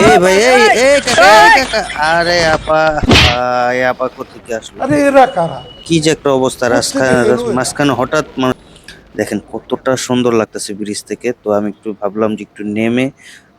এই ভাই এই এই কাকা এই কাকা। আরে আপা এই আপা কোথেকে আসলো? আরে এরা কারা? কি যে একটা অবস্থা রাস্তা? মাঝখানে হঠাৎ দেখেন কতটা সুন্দর লাগতেছে ব্রিজ থেকে। তো আমি একটু ভাবলাম যে একটু নেমে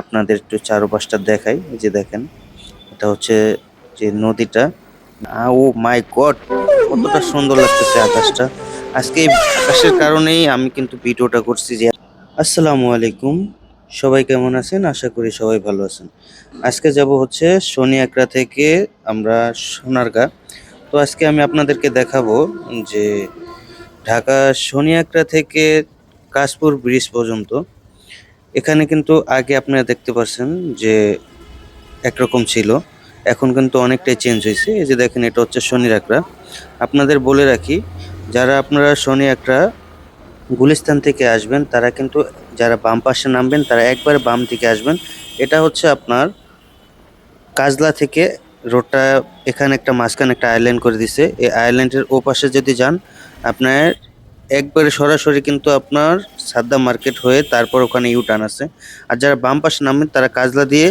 আপনাদের একটু চারপাশটা দেখাই। এই যে দেখেন এটা হচ্ছে যে নদীটা। ও মাই গড কতটা সুন্দর লাগতেছে আকাশটা। আজকে এই আকাশের কারণেই আমি কিন্তু ভিডিওটা করছি যে আসসালামু আলাইকুম। সবাই কেমন আছেন? আশা করি সবাই ভালো আছেন। আজকে যাব হচ্ছে শনি একরা থেকে আমরা সোনারগাঁ। তো আজকে আমি আপনাদেরকে দেখাবো যে ঢাকা শনি একরা থেকে কাশপুর ব্রিজ পর্যন্ত, এখানে কিন্তু আগে আপনারা দেখতে পাচ্ছেন যে একরকম ছিল। এখন কিন্তু অনেকটাই চেঞ্জ হয়েছে। এই যে দেখেন, এটা হচ্ছে শনি একরা আপনাদের বলে রাখি, যারা আপনারা শনি একরা গুলিস্তান থেকে আসবেন, তারা কিন্তু যারা বাম পাশে নামবেন, তারা একবার বাম থেকে আসবেন। এটা হচ্ছে আপনার কাজলা থেকে রোডটা এখানে একটা মাঝখানে একটা আইল্যান্ড করে দিছে। এই আইল্যান্ডের ও পাশে যদি যান, আপনার একবারে সরাসরি কিন্তু আপনার সাদ্দা মার্কেট হয়ে তারপর ওখানে ইউ টার্ন আছে। আর যারা বাম পাশে নামবেন, তারা কাজলা দিয়ে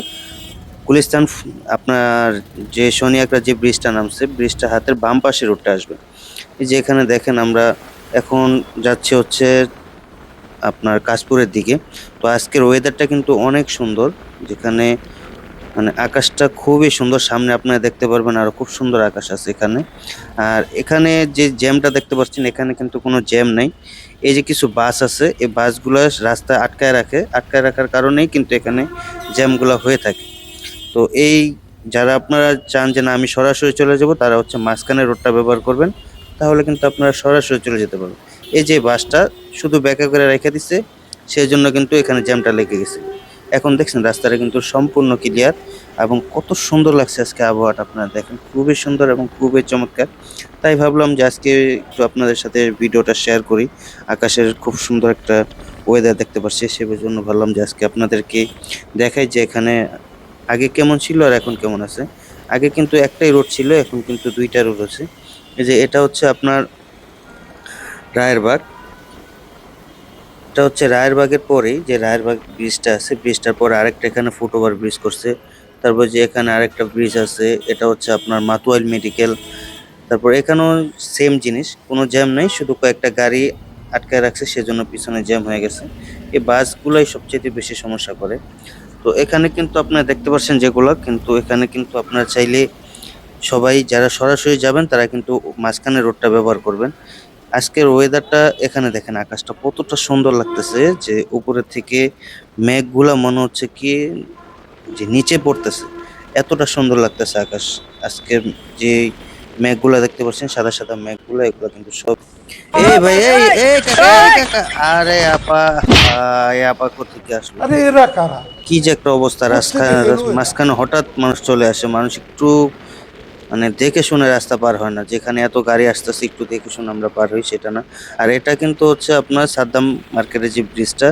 গুলিস্তান আপনার যে শনিয়াকরা যে ব্রিজটা নামছে ব্রিজটা হাতের বাম পাশে রোডটা আসবে। এই যে এখানে দেখেন আমরা এখন যাচ্ছে হচ্ছে আপনার কাশপুরের দিকে। তো আজকের ওয়েদারটা কিন্তু অনেক সুন্দর, যেখানে মানে আকাশটা খুবই সুন্দর। সামনে আপনারা দেখতে পারবেন আর খুব সুন্দর আকাশ আছে এখানে। আর এখানে যে জ্যামটা দেখতে পাচ্ছেন, এখানে কিন্তু কোনো জ্যাম নেই। এই যে কিছু বাস আছে, এই বাসগুলো রাস্তায় আটকায় রাখে। আটকায় রাখার কারণেই কিন্তু এখানে জ্যামগুলো হয়ে থাকে। তো এই যারা আপনারা চান যে না, আমি সরাসরি চলে যাব, তারা হচ্ছে মাঝখানে রোডটা ব্যবহার করবেন। তাহলে কিন্তু আপনারা সরাসরি চলে যেতে পারবেন। এই যে বাসটা শুধু ব্যাকা করে রেখে দিচ্ছে সেই জন্য কিন্তু এখানে জ্যামটা লেগে গেছে। এখন দেখছেন রাস্তাটা কিন্তু সম্পূর্ণ ক্লিয়ার এবং কত সুন্দর লাগছে আজকে আবহাওয়াটা, আপনারা দেখেন, খুবই সুন্দর এবং খুবই চমৎকার। তাই ভাবলাম যে আজকে একটু আপনাদের সাথে ভিডিওটা শেয়ার করি। আকাশের খুব সুন্দর একটা ওয়েদার দেখতে পাচ্ছি, সে জন্য ভাবলাম যে আজকে আপনাদেরকে দেখাই যে এখানে আগে কেমন ছিল আর এখন কেমন আছে। আগে কিন্তু একটাই রোড ছিল, এখন কিন্তু দুইটা রোড আছে। এই যে এটা হচ্ছে আপনার রায়েরবাগ এটা হচ্ছে রায়েরবাগের পরেই যে রায়েরবাগ ব্রিজটা আছে। ব্রিজটার পরে আরেকটা এখানে ফুটওভার ব্রিজ করছে। তারপর যে এখানে আরেকটা ব্রিজ আছে, এটা হচ্ছে আপনার মাতুয়াইল মেডিকেল তারপর এখানেও সেম জিনিস, কোনো জ্যাম নেই, শুধু কয়েকটা গাড়ি আটকায় রাখছে, সেজন্য পিছনে জ্যাম হয়ে গেছে। এই বাসগুলাই সবচেয়ে বেশি সমস্যা করে। তো এখানে কিন্তু আপনারা দেখতে পাচ্ছেন যেগুলো, কিন্তু এখানে কিন্তু আপনারা চাইলে সবাই যারা সরাসরি যাবেন, তারা কিন্তু মাঝখানে রোডটা ব্যবহার করবেন। আজকের ওয়েদারটা এখানে দেখেন আকাশটা কতটা সুন্দর লাগতেছে যে উপরের থেকে মেঘগুলা মনে হচ্ছে কি যে নিচে পড়তেছে। এতটা সুন্দর লাগতেছে আকাশ। আজকের যে মেঘগুলা দেখতে পাচ্ছেন সাদা সাদা মেঘগুলা এগুলো কিন্তু সব এই ভাই এই এই কাকা আরে আপা এই আপা কোথেকে আসলো? আরে এরা কারা? কি যে একটা অবস্থা রাস্তা? মাঝখানে হঠাৎ মানুষ চলে আসে মানুষ একটু মানে দেখে শুনে রাস্তা পার হয় না। যেখানে এত গাড়ি আসতেছে, একটু দেখে শুনে আমরা পার হই, সেটা না। আর এটা কিন্তু হচ্ছে আপনার সাদ্দাম মার্কেটের যে ব্রিজটা,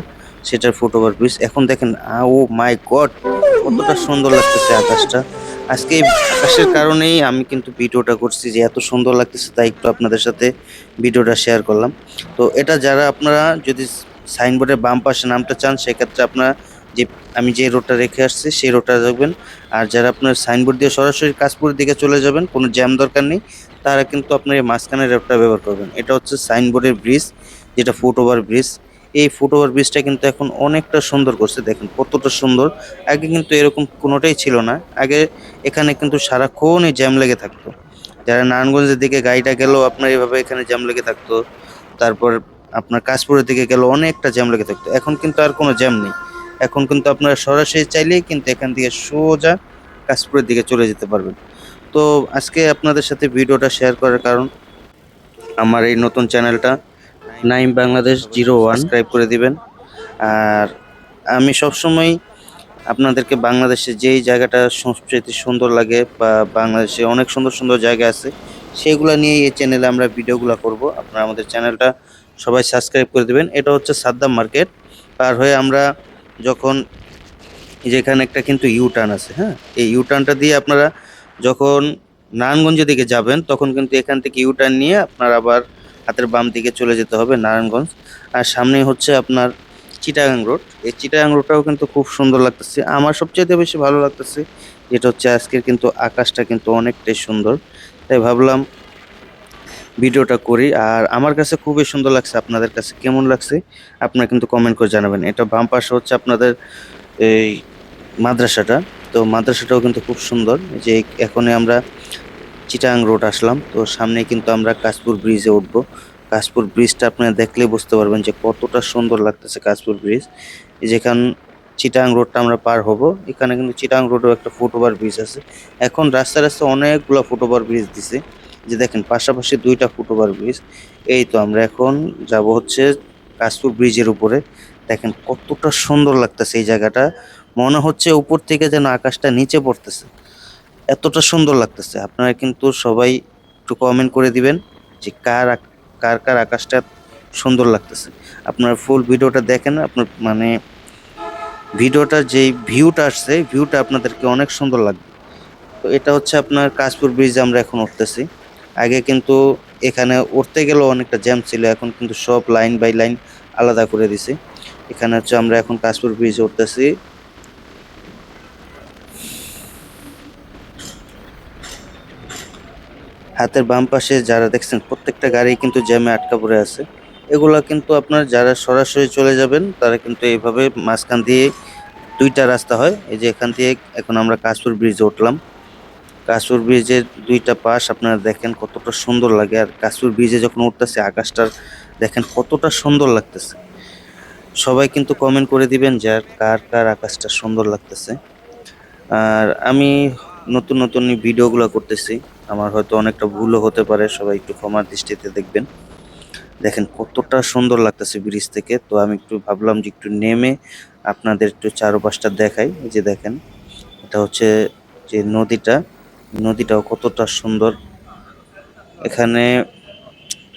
সেটার ফুটওভার ব্রিজ। এখন দেখেন ও মাই গড, কতটা সুন্দর লাগতেছে আকাশটা। আজকে এই আকাশের কারণেই আমি কিন্তু ভিডিওটা করছি যে এত সুন্দর লাগতেছে, তাই একটু আপনাদের সাথে ভিডিওটা শেয়ার করলাম। তো এটা যারা আপনারা যদি সাইনবোর্ডের বাম পাশে নামটা চান, সেক্ষেত্রে আপনারা যে আমি যে রোডটা রেখে আসছি, সেই রোডটা দেখবেন। আর যারা আপনার সাইনবোর্ড দিয়ে সরাসরি কাশপুরের দিকে চলে যাবেন, কোনো জ্যাম দরকার নেই, তারা কিন্তু আপনার এই মাঝখানের রোডটা ব্যবহার করবেন। এটা হচ্ছে সাইনবোর্ডের ব্রিজ যেটা ফুট ওভার ব্রিজ এই ফুট ওভার ব্রিজটা কিন্তু এখন অনেকটা সুন্দর করছে, দেখেন কতটা সুন্দর। আগে কিন্তু এরকম কোনোটাই ছিল না। আগে এখানে কিন্তু সারাক্ষণই জ্যাম লেগে থাকতো। যারা নারায়ণগঞ্জের দিকে গাড়িটা গেলেও আপনার এইভাবে এখানে জ্যাম লেগে থাকতো। তারপর আপনার কাশপুরের দিকে গেলেও অনেকটা জ্যাম লেগে থাকতো। এখন কিন্তু আর কোনো জ্যাম নেই। এখন কিন্তু আপনারা সরাসরি চাইলেই কিন্তু এখান থেকে সোজা কাশপুরের দিকে চলে যেতে পারবেন। তো আজকে আপনাদের সাথে ভিডিওটা শেয়ার করার কারণ, আমার এই নতুন চ্যানেলটা, Naim Bangladesh zero one subscribe করে দিবেন। আর আমি সবসময় আপনাদেরকে বাংলাদেশে যেই জায়গাটা সংস্কৃতি সুন্দর লাগে বা বাংলাদেশে অনেক সুন্দর সুন্দর জায়গা আছে, সেগুলো নিয়ে এই চ্যানেলে আমরা ভিডিওগুলো করব। আপনারা আমাদের চ্যানেলটা সবাই সাবস্ক্রাইব করে দেবেন। এটা হচ্ছে সাদ্দাম মার্কেট। পার হয়ে আমরা যখন এই যে এখানে একটা কিন্তু ইউ টার্ন আছে হ্যাঁ? এই ইউ টার্নটা দিয়ে আপনারা যখন নারায়ণগঞ্জের দিকে যাবেন, তখন কিন্তু এখান থেকে ইউ টার্ন নিয়ে আপনার আবার হাতের বাম দিকে চলে যেতে হবে নারায়ণগঞ্জ। আর সামনে হচ্ছে আপনার চিটাগাং রোড। এই চিটাগাং রোডটাও কিন্তু খুব সুন্দর লাগতেছে। আমার সবচেয়ে বেশি ভালো লাগতেছে, যেটা হচ্ছে আজকের কিন্তু আকাশটা কিন্তু অনেকটাই সুন্দর। তাই ভাবলাম ভিডিওটা করি। আর আমার কাছে খুবই সুন্দর লাগছে আপনাদের কাছে কেমন লাগছে, আপনারা কিন্তু কমেন্ট করে জানাবেন। এটা বাম পাশে হচ্ছে আপনাদের এই মাদ্রাসাটা। তো মাদ্রাসাটাও কিন্তু খুব সুন্দর। যে এখনই আমরা চিটাং রোড আসলাম। তো সামনে কিন্তু আমরা কাশপুর ব্রিজে উঠবো। কাশপুর ব্রিজটা আপনারা দেখলেই বুঝতে পারবেন যে কতটা সুন্দর লাগতেছে কাশপুর ব্রিজ। যেখান চিটাং রোডটা আমরা পার হব। এখানে কিন্তু চিটাং রোডেও একটা ফুটওভার ব্রিজ আছে। এখন রাস্তা রাস্তা অনেকগুলো ফুটওভার ব্রিজ দিছে। যে দেখেন, পাশাপাশি দুইটা ফুটওভার ব্রিজ। এই তো আমরা এখন যাব হচ্ছে কাশপুর ব্রিজের উপরে। দেখেন কতটা সুন্দর লাগতেছে এই জায়গাটা। মনে হচ্ছে উপর থেকে যেন আকাশটা নিচে পড়তেছে। এতটা সুন্দর লাগতেছে। আপনারা কিন্তু সবাই একটু কমেন্ট করে দিবেন যে কার কার কার আকাশটা সুন্দর লাগতেছে। আপনার ফুল ভিডিওটা দেখেন, আপনার মানে ভিডিওটা যেই ভিউটা আসছে ভিউটা আপনাদেরকে অনেক সুন্দর লাগবে। তো এটা হচ্ছে আপনার কাশপুর ব্রিজে আমরা এখন উঠতেছি। আগে কিন্তু এখানে উঠতে গেলেও অনেকটা জ্যাম ছিল, এখন কিন্তু সব লাইন বাই লাইন আলাদা করে দিছে। এখানে হচ্ছে আমরা এখন কাশপুর ব্রিজে উঠতেছি। হাতের বাম পাশে যারা দেখছেন, প্রত্যেকটা গাড়ি কিন্তু জ্যামে আটকা পড়ে আছে। এগুলা কিন্তু আপনার যারা সরাসরি চলে যাবেন, তারা কিন্তু এইভাবে মাঝখান দিয়ে দুইটা রাস্তা হয়। এই যে এখান দিয়ে এখন আমরা কাশপুর ব্রিজে উঠলাম। কাশপুর ব্রিজের দুইটা পাশ আপনারা দেখেন কতটা সুন্দর লাগে, আর কাশপুর ব্রিজে যখন উঠতেছে আকাশটার, দেখেন কতটা সুন্দর লাগতেছে। সবাই কিন্তু কমেন্ট করে দিবেন যে কার কার আকাশটা সুন্দর লাগতেছে। আর আমি নতুন নতুন ভিডিওগুলো করতেছি, আমার হয়তো অনেকটা ভুলও হতে পারে, সবাই একটু ক্ষমার দৃষ্টিতে দেখবেন। দেখেন কতটা সুন্দর লাগতেছে ব্রিজ থেকে, তো আমি একটু ভাবলাম যে একটু নেমে আপনাদের একটু চারপাশটা দেখাই যে দেখেন, এটা হচ্ছে যে নদীটা। নদীটাও কতটা সুন্দর। এখানে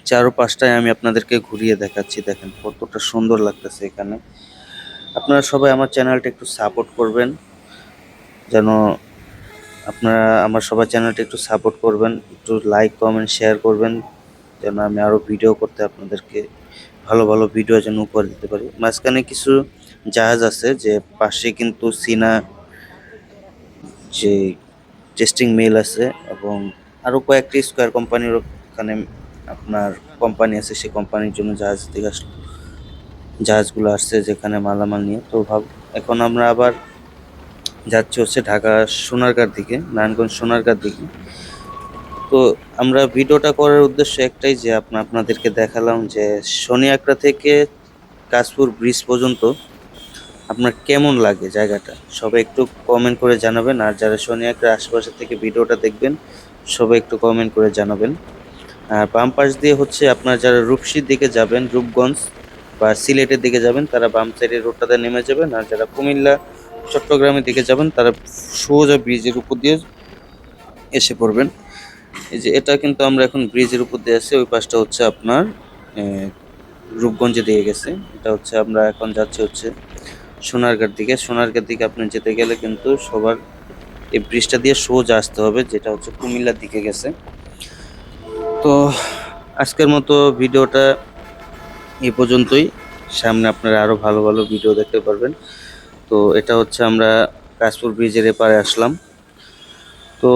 চারপাশটায় আমি আপনাদেরকে ঘুরিয়ে দেখাচ্ছি, দেখেন কতটা সুন্দর লাগতেছে এখানে। আপনারা সবাই আমার চ্যানেলটা একটু সাপোর্ট করবেন, যেন আপনারা আমার সবার চ্যানেলটা একটু সাপোর্ট করবেন, একটু লাইক, কমেন্ট, শেয়ার করবেন, যেন আমি আরও ভিডিও করতে আপনাদেরকে ভালো ভালো ভিডিও যেন উপহার দিতে পারি। মাঝখানে কিছু জাহাজ আছে, যে পাশে কিন্তু সিনা যে টেস্টিং মিল আছে এবং আরও কয়েকটি স্কোয়ার কোম্পানির ওখানে আপনার কোম্পানি আছে, সেই কোম্পানির জন্য জাহাজ থেকে আসলো জাহাজগুলো আসছে যেখানে মালামাল নিয়ে। তো ভাব, এখন আমরা আবার যাচ্ছি হচ্ছে ঢাকা সোনারগাঁর দিকে, নারায়ণগঞ্জ সোনারগাঁর দিকে। তো আমরা ভিডিওটা করার উদ্দেশ্য একটাই যে আপনা, আপনাদেরকে দেখালাম যে শনি আকরা থেকে কাশপুর ব্রিজ পর্যন্ত আপনার কেমন লাগে জায়গাটা? সবাই একটু কমেন্ট করে জানাবেন, আর যারা শনি আকরা আশেপাশে থেকে ভিডিওটা দেখবেন, সবাই একটু কমেন্ট করে জানাবেন। আর বাম পাশ দিয়ে হচ্ছে আপনার যারা রূপসীর দিকে যাবেন, রূপগঞ্জ বা সিলেটের দিকে যাবেন, তারা বাম সাইডের রোডটাতে নেমে যাবেন, আর যারা কুমিল্লা, চট্টগ্রামের দিকে যাবেন, তারা সোজা ব্রিজের উপর দিয়ে এসে পড়বেন। এই যে এটা কিন্তু আমরা এখন ব্রিজের উপর দিয়ে আছি ওই পাশটা হচ্ছে আপনার রূপগঞ্জে দিয়ে গেছে। এটা হচ্ছে আমরা এখন যাচ্ছি হচ্ছে সোনারগাঁর দিকে। সোনারগাঁর দিকে আপনি যেতে গেলে কিন্তু সবার এই ব্রিজটা দিয়ে সোজা আসতে হবে, যেটা হচ্ছে কুমিল্লার দিকে গেছে। তো আজকের মতো ভিডিওটা এ পর্যন্তই। সামনে আপনারা আরও ভালো ভালো ভিডিও দেখতে পারবেন। তো এটা হচ্ছে আমরা কাশপুর ব্রিজের এপারে আসলাম। তো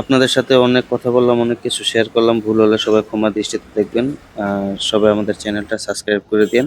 আপনাদের সাথে অনেক কথা বললাম, অনেক কিছু শেয়ার করলাম। ভুল হলে সবাই ক্ষমা দৃষ্টিতে দেখবেন। সবাই আমাদের চ্যানেলটা সাবস্ক্রাইব করে দিন